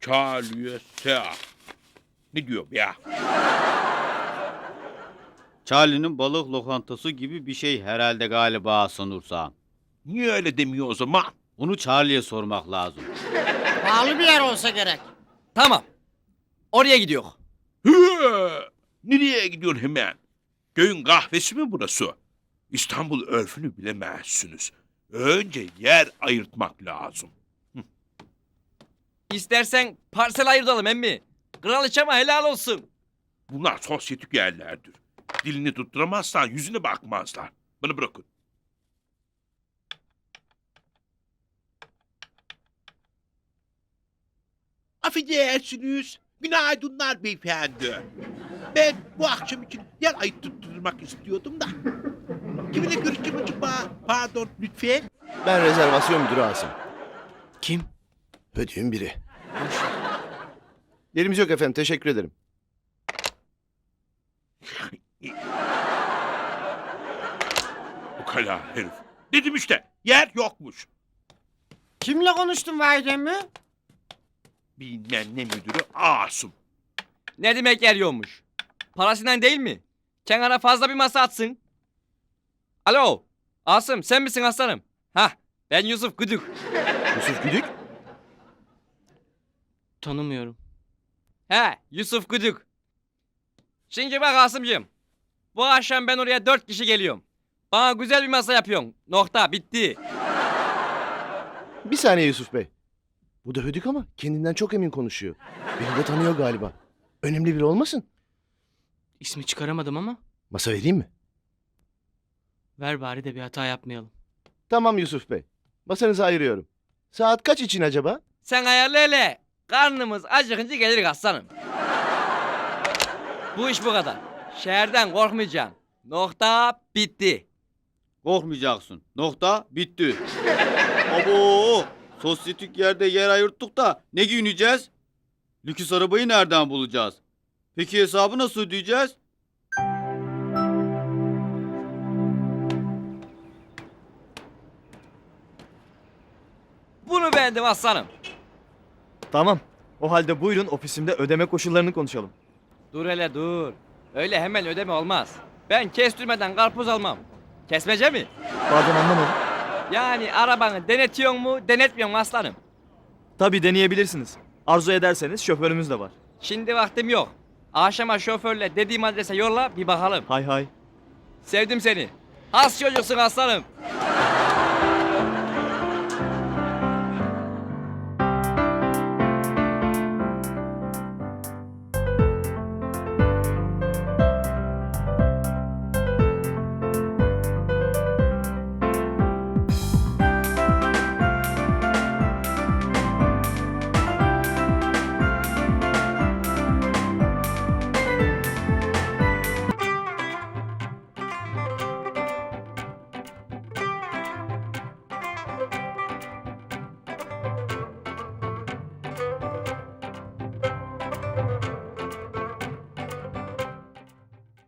Charlie Sea. Ne diyor ya? Charlie'nin balık lokantası gibi bir şey herhalde galiba sanırsam. Niye öyle demiyor o zaman? Bunu Charlie'ye sormak lazım. Pahalı bir yer olsa gerek. Tamam. Oraya gidiyor. Hı, Nereye gidiyorsun hemen? Köyün kahvesi mi burası? İstanbul örfünü bilemezsiniz. Önce yer ayırtmak lazım. İstersen parsel ayırtalım emmi. Kraliçeme helal olsun. Bunlar sosyetik yerlerdir. Dilini tutturamazsan yüzüne bakmazlar. Bana bırakın. Affedersiniz. Günaydınlar beyefendi. Ben bu akşam için yer ayıp tutturmak istiyordum da. Kiminle görüşeceğim acaba? Pardon lütfen. Ben rezervasyon müdürü Asım. Kim? Ödüğün biri. Yerimiz yok efendim teşekkür ederim. Bu kala herif. Dedim işte yer yokmuş. Kimle konuştun Vahide mi? Bilmem ne müdürü Asım. Ne demek yer yokmuş? Parasından değil mi? Kenara fazla bir masa atsın. Alo. Asım sen misin aslanım? Hah ben Yusuf Güdük. Yusuf Güdük. Tanımıyorum. He Yusuf Güdük. Şimdi bak Asımcığım. Bu akşam ben oraya dört kişi geliyorum. Bana güzel bir masa yapıyorsun. Nokta bitti. Bir saniye Yusuf Bey. Bu da Hödük ama kendinden çok emin konuşuyor. Beni de tanıyor galiba. Önemli biri olmasın? İsmi çıkaramadım ama Masa vereyim mi? ver bari de bir hata yapmayalım. Tamam Yusuf Bey. Masanızı ayırıyorum. Saat kaç için acaba? Sen ayarla hele. Karnımız acıkınca gelir aslanım. Bu iş bu kadar. Şehirden korkmayacaksın. Nokta bitti. Korkmayacaksın. Nokta bitti. Abo! Sosyetik yerde yer ayırttık da ne giyineceğiz? Lüküs arabayı nereden bulacağız? Peki hesabı nasıl ödeyeceğiz? Bunu beğendim aslanım. Tamam. O halde buyurun ofisimde ödeme koşullarını konuşalım. Dur hele dur. Öyle hemen ödeme olmaz. Ben kestirmeden karpuz almam. Kesmece mi? Pardon anlamadım. Yani arabanı denetiyor mu, denetmiyor mu aslanım? Tabii deneyebilirsiniz. Arzu ederseniz şoförümüz de var. Şimdi vaktim yok. Akşama şoförle dediğim adrese yolla bir bakalım. Hay hay. Sevdim seni. Has çocuksun aslanım.